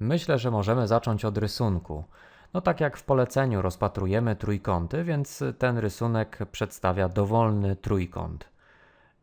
Myślę, że możemy zacząć od rysunku. No tak jak w poleceniu rozpatrujemy trójkąty, więc ten rysunek przedstawia dowolny trójkąt.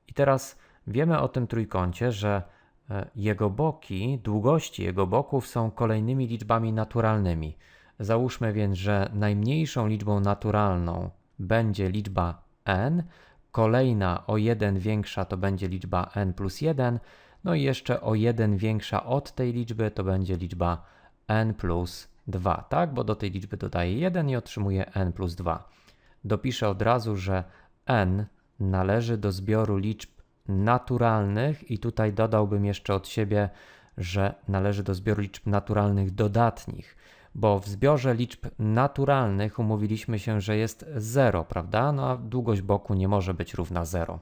I teraz wiemy o tym trójkącie, że e, jego boki, długości jego boków są kolejnymi liczbami naturalnymi. Załóżmy więc, że najmniejszą liczbą naturalną będzie liczba n, kolejna o 1 większa to będzie liczba n plus 1, no i jeszcze o 1 większa od tej liczby to będzie liczba n plus 2, tak? Bo do tej liczby dodaję 1 i otrzymuję n plus 2. Dopiszę od razu, że n należy do zbioru liczb naturalnych i tutaj dodałbym jeszcze od siebie, że należy do zbioru liczb naturalnych dodatnich, bo w zbiorze liczb naturalnych umówiliśmy się, że jest 0, prawda? No a długość boku nie może być równa 0.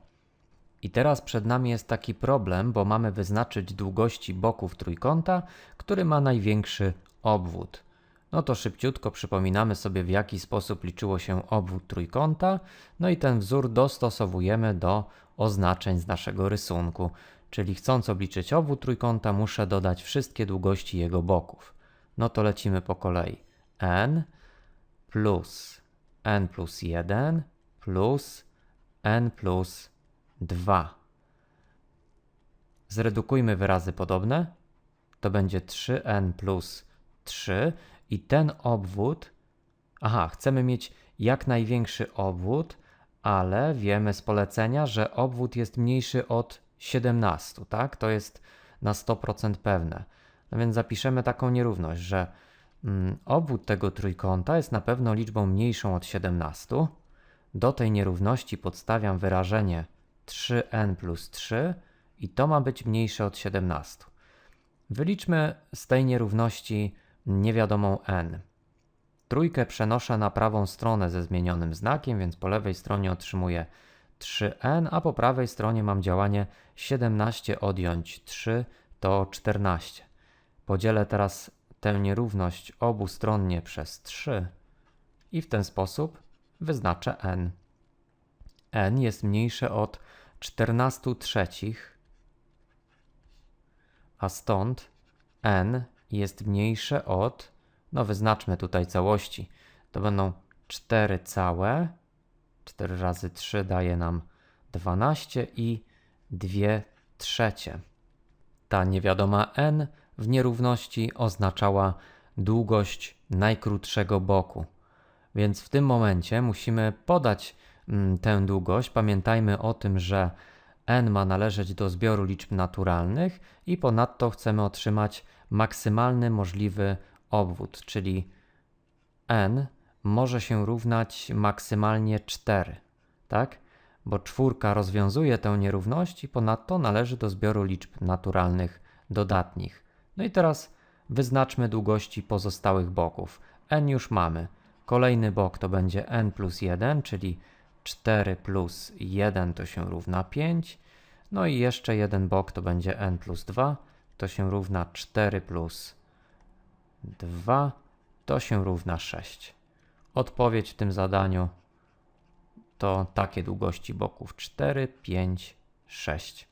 I teraz przed nami jest taki problem, bo mamy wyznaczyć długości boków trójkąta, który ma największy obwód. No to szybciutko przypominamy sobie, w jaki sposób liczyło się obwód trójkąta, no i ten wzór dostosowujemy do oznaczeń z naszego rysunku. Czyli chcąc obliczyć obwód trójkąta, muszę dodać wszystkie długości jego boków. No to lecimy po kolei. n plus n plus 1 plus n plus 2. Zredukujmy wyrazy podobne. To będzie 3n plus 3 i ten obwód, aha, chcemy mieć jak największy obwód, ale wiemy z polecenia, że obwód jest mniejszy od 17, tak? To jest na 100% pewne. No więc zapiszemy taką nierówność, że mm, obwód tego trójkąta jest na pewno liczbą mniejszą od 17. Do tej nierówności podstawiam wyrażenie 3n plus 3 i to ma być mniejsze od 17. Wyliczmy z tej nierówności niewiadomą n. Trójkę przenoszę na prawą stronę ze zmienionym znakiem, więc po lewej stronie otrzymuję 3n, a po prawej stronie mam działanie 17 odjąć 3 to 14. Podzielę teraz tę nierówność obustronnie przez 3 i w ten sposób wyznaczę n. n jest mniejsze od 14 trzecich, a stąd n jest mniejsze od, no wyznaczmy tutaj całości, to będą 4 całe, 4 razy 3 daje nam 12 i 2 trzecie. Ta niewiadoma n w nierówności oznaczała długość najkrótszego boku. Więc w tym momencie musimy podać tę długość. Pamiętajmy o tym, że n ma należeć do zbioru liczb naturalnych i ponadto chcemy otrzymać maksymalny możliwy obwód, czyli n może się równać maksymalnie 4, tak? Bo czwórka rozwiązuje tę nierówność i ponadto należy do zbioru liczb naturalnych dodatnich. No i teraz wyznaczmy długości pozostałych boków. n już mamy. Kolejny bok to będzie n plus 1, czyli 4 plus 1 to się równa 5. No i jeszcze jeden bok to będzie n plus 2, to się równa 4 plus 2, to się równa 6. Odpowiedź w tym zadaniu to takie długości boków 4, 5, 6.